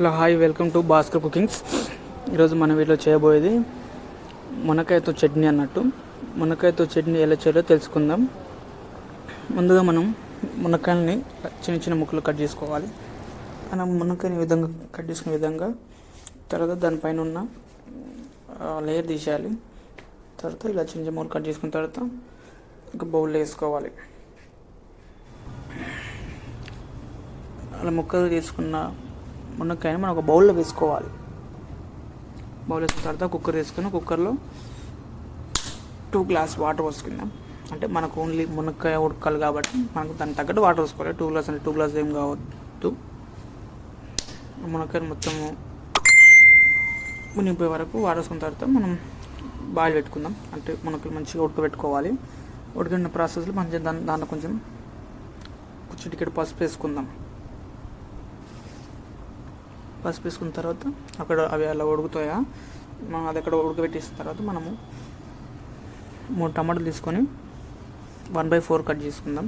Hello hi welcome to Bhaskar cookings. ఈరోజు మన వీటిలో చేయబోయేది మునక్కాయతో చట్నీ అన్నట్టు. మునక్కాయతో చట్నీ ఎలా చేయాలో తెలుసుకుందాం. ముందుగా మనం మునక్కాయలని చిన్న చిన్న ముక్కలు కట్ చేసుకోవాలి. మనం మునక్కాయని విధంగా కట్ చేసుకునే విధంగా తర్వాత దానిపైన ఉన్న లేయర్ తీసేయాలి. తర్వాత ఇలా చిన్న చిన్న ముక్కలు కట్ చేసుకున్న తర్వాత ఒక బౌల్లో వేసుకోవాలి. అలా ముక్కలు తీసుకున్న మునక్కాయని మనం ఒక బౌల్లో వేసుకోవాలి. బౌల్ వేసుకున్న తర్వాత కుక్కర్ వేసుకుని కుక్కర్లో టూ గ్లాస్ వాటర్ పోసుకుందాం. అంటే మనకు ఓన్లీ మునక్కాయ ఉడకాలి కాబట్టి మనకు దానికి తగ్గట్టు వాటర్ పోసుకోవాలి. టూ గ్లాస్ అంటే టూ గ్లాస్ ఏం కావద్దు. మునక్కాయని మొత్తము మునిగిపోయే వరకు వాటర్ వేసుకున్న తర్వాత మనం బాయిల్ పెట్టుకుందాం. అంటే మునక్కలు మంచిగా ఉడకబెట్టుకోవాలి. ఉడికిన ప్రాసెస్లో మంచిగా దాని దాంట్లో కొంచెం చిటికెడు పసుపు వేసుకుందాం. పసుపు వేసుకున్న తర్వాత అక్కడ అవి అలా ఉడుకుతాయా? మనం అది అక్కడ ఉడకబెట్టేసిన తర్వాత మనము మూడు టమాటాలు తీసుకొని వన్ బై ఫోర్ కట్ చేసుకుందాం.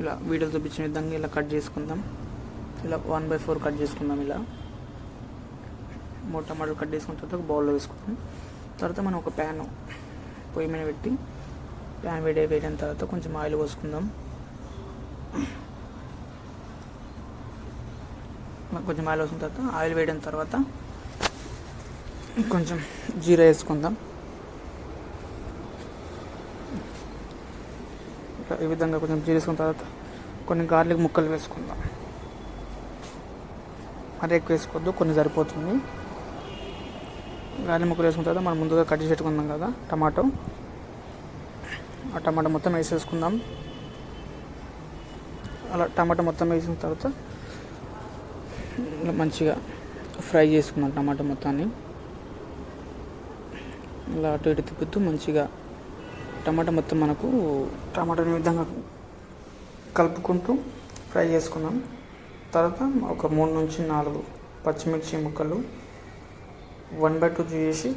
ఇలా వీడియోలు చూపించిన విధంగా ఇలా కట్ చేసుకుందాం. ఇలా వన్ బై ఫోర్ కట్ చేసుకుందాం ఇలా. మూడు టమాటాలు కట్ చేసుకున్న తర్వాత ఒక బౌల్లో వేసుకుందాం. తర్వాత మనం ఒక ప్యాన్ పొయ్యి మీద పెట్టి ప్యాన్ వేడి వేడిన తర్వాత కొంచెం ఆయిల్ పోసుకుందాం. కొంచెం ఆయిల్ వచ్చిన తర్వాత ఆయిల్ వేయడం తర్వాత కొంచెం జీరా వేసుకుందాం. ఈ విధంగా కొంచెం జీరా వేసుకున్న తర్వాత కొన్ని గార్లిక్ ముక్కలు వేసుకుందాం. మరీ ఎక్కువ వేసుకోవద్దు కొన్ని సరిపోతుంది. గార్లిక్ ముక్కలు వేసుకున్న తర్వాత మనం ముందుగా కట్ చేసి పెట్టుకుందాం కదా టమాటో. ఆ టమాటో మొత్తం వేసేసుకుందాం. అలా టమాటో మొత్తం వేసిన తర్వాత మంచిగా ఫ్రై చేసుకున్నాం టమాటా మొత్తాన్ని. ఇలా అటు ఇటు తిప్పుతూ మంచిగా టమాటా మొత్తం మనకు టమాటాని విధంగా కలుపుకుంటూ ఫ్రై చేసుకున్నాం. తర్వాత ఒక మూడు నుంచి నాలుగు పచ్చిమిర్చి ముక్కలు వన్ బై టూ చేసి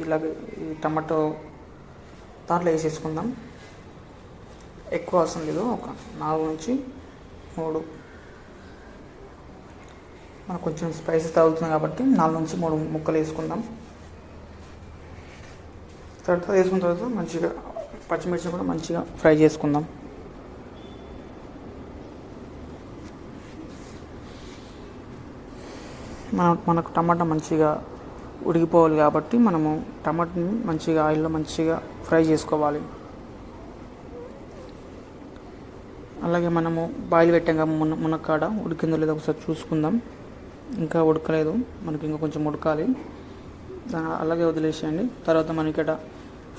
ఇలాగ ఈ టమాటో దాంట్లో వేసేసుకుందాం. ఎక్కువ అవసరం లేదు. ఒక నాలుగు నుంచి మూడు మనకు కొంచెం స్పైసెస్ తగులుతుంది కాబట్టి నాలుగు నుంచి మూడు ముక్కలు వేసుకుందాం. తర్వాత వేసుకున్న తర్వాత మంచిగా పచ్చిమిర్చి కూడా మంచిగా ఫ్రై చేసుకుందాం. మన మనకు టమాటా మంచిగా ఉడికిపోవాలి కాబట్టి మనము టమాటాని మంచిగా ఆయిల్లో మంచిగా ఫ్రై చేసుకోవాలి. అలాగే మనము బాయిల్ పెట్టాం కదా మున మునక్కాడ ఉడికిందో లేదో ఒకసారి చూసుకుందాం. ఇంకా ఉడకలేదు. మనకి ఇంకా కొంచెం ఉడకాలి. దాన్ని అలాగే వదిలేసేయండి. తర్వాత మనకి ఇక్కడ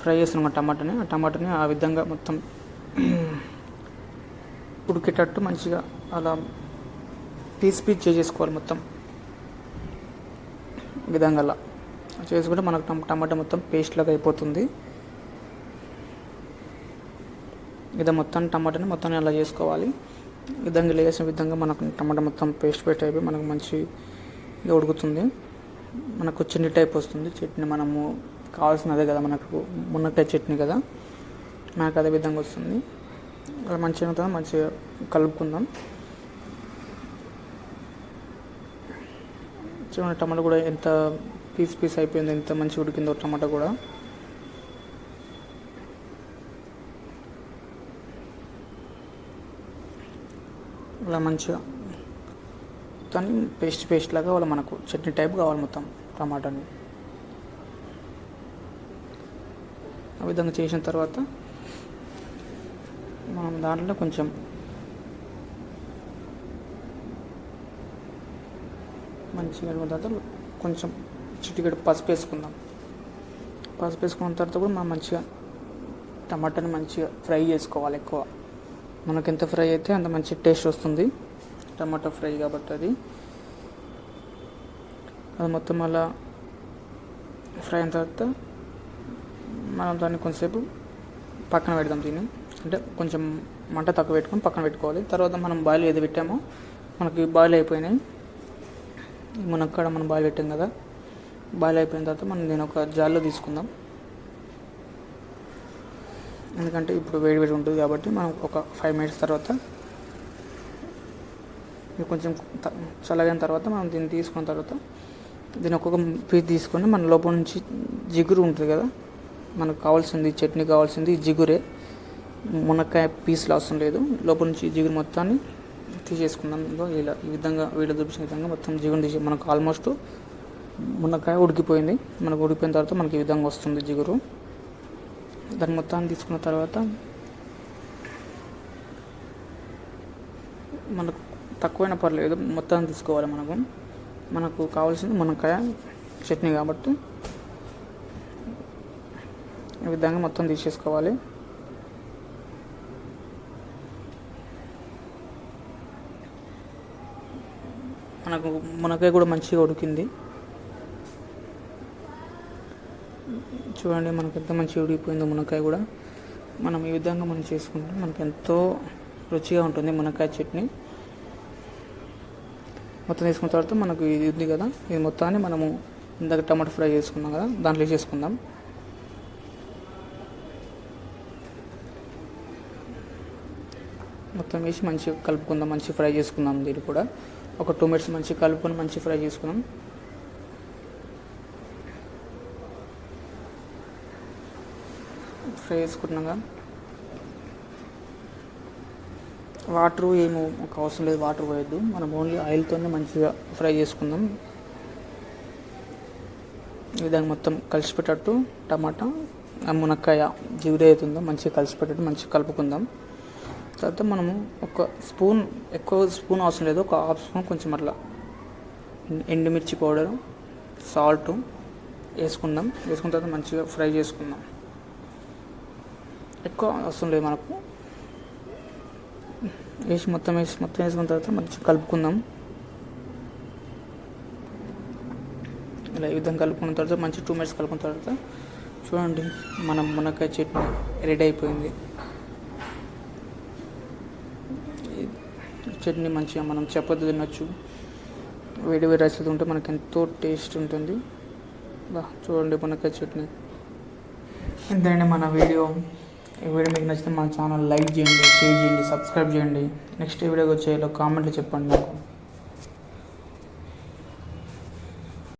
ఫ్రై చేస్తున్నాం టమాటాని. ఆ టమాటాని ఆ విధంగా మొత్తం ఉడికేటట్టు మంచిగా అలా పీస్ పీస్ చేసేసుకోవాలి మొత్తం. విధంగా అలా చేసుకుంటే మనకు టమ- టమాటా మొత్తం పేస్ట్ లాగా అయిపోతుంది. ఇది మొత్తం టమాటాని మొత్తం అలా చేసుకోవాలి. విధంగా లేసిన విధంగా మనకు టమాటా మొత్తం పేస్ట్ పెట్టి అయిపోయి మనకు మంచిగా ఉడుకుతుంది. మనకు చట్నీ టైప్ వస్తుంది. చట్నీ మనము కావాల్సినదే కదా మనకు మునక్కాయ చట్నీ కదా. మనకు అదే విధంగా వస్తుంది. అలా మంచిగా ఉంటుంది? మంచిగా కలుపుకుందాం. చూడండి టమాటా కూడా ఎంత పీస్ పీస్ అయిపోయింది ఎంత మంచిగా ఉడికిందో టమాటా కూడా. ఇలా మంచిగా. మొత్తాన్ని పేస్ట్ పేస్ట్ లాగా వాళ్ళు మనకు చట్నీ టైప్ కావాలి మొత్తం టమాటాని. ఆ విధంగా చేసిన తర్వాత మనం దాంట్లో కొంచెం మంచిగా అయిన తర్వాత కొంచెం చిటికెడు పసుపు వేసుకుందాం. పసుపు వేసుకున్న తర్వాత కూడా మనం మంచిగా టమాటాని మంచిగా ఫ్రై చేసుకోవాలి ఎక్కువ. మనకు ఎంత ఫ్రై అయితే అంత మంచి టేస్ట్ వస్తుంది. టమాటా ఫ్రై కాబట్టి అది. అది మొత్తం అలా ఫ్రై అయిన తర్వాత మనం దాన్ని కొంతసేపు పక్కన పెడదాం దీన్ని. అంటే కొంచెం మంట తక్కువ పెట్టుకొని పక్కన పెట్టుకోవాలి. తర్వాత మనం బాయిల్ ఏది పెట్టామో మనకి బాయిల్ అయిపోయినాయి. మునక్కాడ మనం బాయిల్ పెట్టాం కదా. బాయిల్ అయిపోయిన తర్వాత మనం దీని ఒక జాల్లో తీసుకుందాం. ఎందుకంటే ఇప్పుడు వేడి వేడి ఉంటుంది కాబట్టి మనం ఒక ఫైవ్ మినిట్స్ తర్వాత ఇది కొంచెం చల్లగిన తర్వాత మనం దీన్ని తీసుకున్న తర్వాత దీన్ని ఒక్కొక్క పీస్ తీసుకొని మన లోపల నుంచి జిగురు ఉంటుంది కదా మనకు కావాల్సింది చట్నీ కావాల్సింది జిగురే. మునక్కాయ పీసులు అవసరం లేదు. లోపల నుంచి జిగురు మొత్తాన్ని తీసేసుకుందాం. ఇలా ఈ విధంగా వీడియో చూపించిన విధంగా మొత్తం జిగురు తీసే మనకు ఆల్మోస్ట్ మునక్కాయ ఉడికిపోయింది. మనకు ఉడికిపోయిన తర్వాత మనకి ఈ విధంగా వస్తుంది జిగురు. దాన్ని మొత్తాన్ని తీసుకున్న తర్వాత మనకు తక్కువైనా పర్లేదు మొత్తాన్ని తీసుకోవాలి మనకు మనకు కావాల్సింది మునక్కాయ చట్నీ కాబట్టి ఈ విధంగా మొత్తం తీసేసుకోవాలి. మనకు మునక్కాయ కూడా మంచిగా ఉడికింది. చూడండి మనకు ఎంత మంచిగా ఉడికిపోయిందో మునక్కాయ కూడా. మనం ఈ విధంగా మనం చేసుకుంటే మనకు ఎంతో రుచిగా ఉంటుంది మునక్కాయ చట్నీ. మొత్తం తీసుకున్న తర్వాత మనకు ఇది ఉంది కదా ఇది మొత్తాన్ని మనము ఇందాక టమాటా ఫ్రై చేసుకున్నాం కదా దాంట్లో చేసుకుందాం. మొత్తం వేసి మంచిగా కలుపుకుందాం మంచిగా ఫ్రై చేసుకుందాం దీన్ని కూడా. ఒక టూ మినిట్స్ మంచిగా కలుపుకొని మంచిగా ఫ్రై చేసుకుందాం. ఫ్రై చేసుకున్నాక వాటర్ ఏమో ఒక అవసరం లేదు వాటర్ పోయొద్దు. మనం ఓన్లీ ఆయిల్తోనే మంచిగా ఫ్రై చేసుకుందాం. ఈ విధంగా మొత్తం కలిసిపెట్టట్టు టమాటా మునక్కాయ జిగురు అవుతుందో మంచిగా కలిసిపెట్టట్టు మంచిగా కలుపుకుందాం. తర్వాత మనము ఒక స్పూన్ ఎక్కువ స్పూన్ అవసరం లేదు ఒక హాఫ్ స్పూన్ కొంచెం అట్లా ఎండుమిర్చి పౌడరు సాల్ట్ వేసుకుందాం. వేసుకున్న తర్వాత మంచిగా ఫ్రై చేసుకుందాం. ఎక్కువ అవసరం లేదు మనకు. వేసి మొత్తం వేసి మొత్తం వేసుకున్న తర్వాత మంచిగా కలుపుకుందాం. ఇలా ఈ విధంగా కలుపుకున్న తర్వాత మంచి టూ మినిట్స్ కలుపుకున్న తర్వాత చూడండి మనం మునక్కాయ చట్నీ రెడీ అయిపోయింది. చట్నీ మంచిగా మనం చపాతి తినొచ్చు. వేడి వేడి రైస్ ఉంటే మనకి ఎంతో టేస్ట్ ఉంటుంది. బా చూడండి మునక్కాయ చట్నీ. ఇంతేనండి మన వీడియో ఈ వీడియో మీకు నచ్చితే మా ఛానల్ లైక్ చేయండి షేర్ చేయండి సబ్స్క్రైబ్ చేయండి. నెక్స్ట్ వీడియోకి వచ్చేలో కామెంట్లు చెప్పండి నాకు.